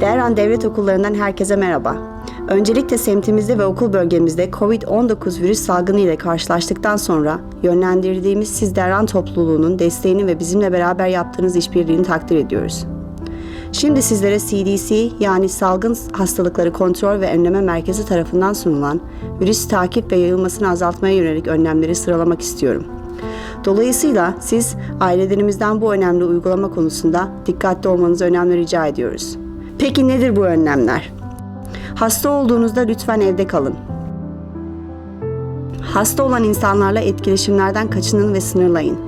Değerhan Devlet Okullarından herkese merhaba. Öncelikle semtimizde ve okul bölgemizde COVID-19 virüs salgını ile karşılaştıktan sonra yönlendirdiğimiz siz Değerhan topluluğunun desteğini ve bizimle beraber yaptığınız işbirliğini takdir ediyoruz. Şimdi sizlere CDC yani Salgın Hastalıkları Kontrol ve Önleme Merkezi tarafından sunulan virüs takip ve yayılmasını azaltmaya yönelik önlemleri sıralamak istiyorum. Dolayısıyla siz ailelerimizden bu önemli uygulama konusunda dikkatli olmanızı önemli rica ediyoruz. Peki nedir bu önlemler? Hasta olduğunuzda lütfen evde kalın. Hasta olan insanlarla etkileşimlerden kaçının ve sınırlayın.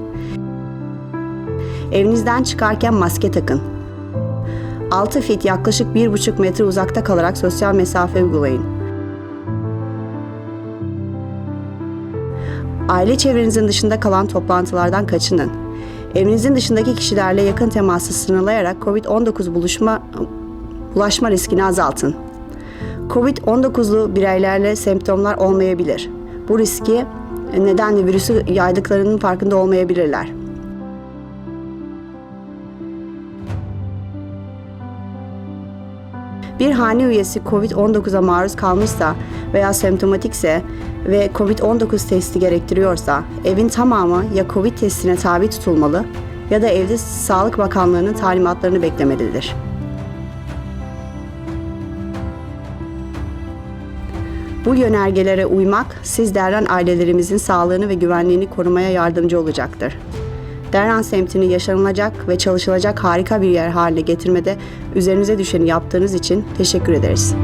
Evinizden çıkarken maske takın. 6 fit yaklaşık 1,5 metre uzakta kalarak sosyal mesafe uygulayın. Aile çevrenizin dışında kalan toplantılardan kaçının. Evinizin dışındaki kişilerle yakın teması sınırlayarak COVID-19 buluşma bulaşma riskini azaltın. COVID-19'lu bireylerle semptomlar olmayabilir. Bu riski nedenle virüsü yaydıklarının farkında olmayabilirler. Bir hane üyesi COVID-19'a maruz kalmışsa veya semptomatikse ve COVID-19 testi gerektiriyorsa evin tamamı ya COVID testine tabi tutulmalı ya da evde Sağlık Bakanlığı'nın talimatlarını beklemelidir. Bu yönergelere uymak siz Derran ailelerimizin sağlığını ve güvenliğini korumaya yardımcı olacaktır. Derran semtini yaşanılacak ve çalışılacak harika bir yer haline getirmede üzerinize düşeni yaptığınız için teşekkür ederiz.